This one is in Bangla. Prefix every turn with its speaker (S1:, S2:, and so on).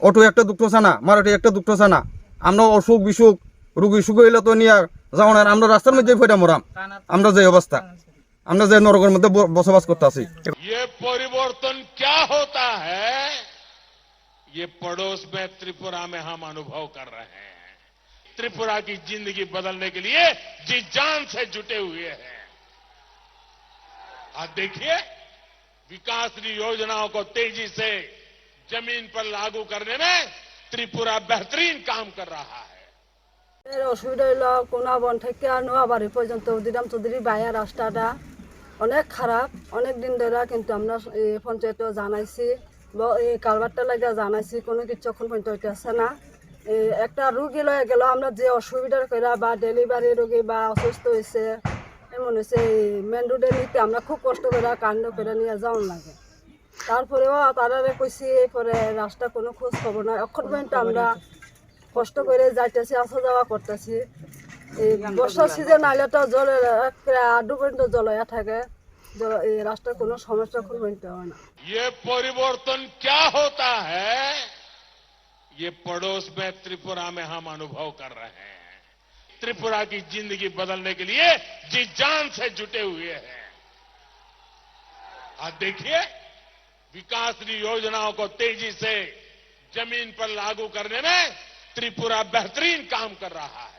S1: অটো একটা দুঃখ না মারাঠি একটা দুঃখ না আমরা অসুখ বিসুখ রুগী সুখ হইলে তো নিয়ে যাও না আমরা রাস্তার মধ্যে ফেটা মরাম আমরা যে অবস্থা আমরা যে নরকের মধ্যে ব- বসবাস করতে আছি
S2: ये परिवर्तन क्या होता है ये पड़ोस में त्रिपुरा में हम अनुभव कर रहे हैं त्रिपुरा की जिंदगी बदलने के लिए जी जान से जुटे हुए हैं आज देखिए विकास की योजनाओं को तेजी से जमीन पर लागू करने में त्रिपुरा बेहतरीन काम कर रहा है
S3: এর অসুবিধা হইলো কোনা বন থেকে নোয়াবাড়ি পর্যন্ত দিরাম চৌধুরী বাইয়া রাস্তাটা অনেক খারাপ অনেক দিন ধরে কিন্তু আমরা এই পঞ্চায়েতও জানাইছি ব- এই কালবারটা লাগে জানাইছি কোনো কিছু এখন পর্যন্ত হইতেছে না এই একটা রুগী লয়ে গেল আমরা যে অসুবিধার করে বা ডেলিভারি রুগী বা অসুস্থ হয়েছে এমন হয়েছে এই মেন রোডে নিতে আমরা খুব কষ্ট করে কাণ্ড করে নিয়ে যাওয়ার লাগে তারপরেও তারারে কইছি পরে রাস্তা কোনো খোঁজ খবর নাই এখন পর্যন্ত আমরা কষ্ট করে যাইতেছি আসা যাওয়া করতেছি এই বর্ষার সিজন আইলে তো জলে একেবারে আডু পর্যন্ত জল হয়ে থাকে জল- এই রাস্তার কোনো সমস্যা খুব পর্যন্ত হয় না
S2: ये परिवर्तन क्या होता है ये पड़ोस में त्रिपुरा में हम अनुभव कर रहे हैं त्रिपुरा की जिंदगी बदलने के लिए जी जान से जुटे हुए हैं आज देखिए विकास योजनाओं को तेज़ी से ज़मीन पर लागू करने में त्रिपुरा बेहतरीन काम कर रहा है।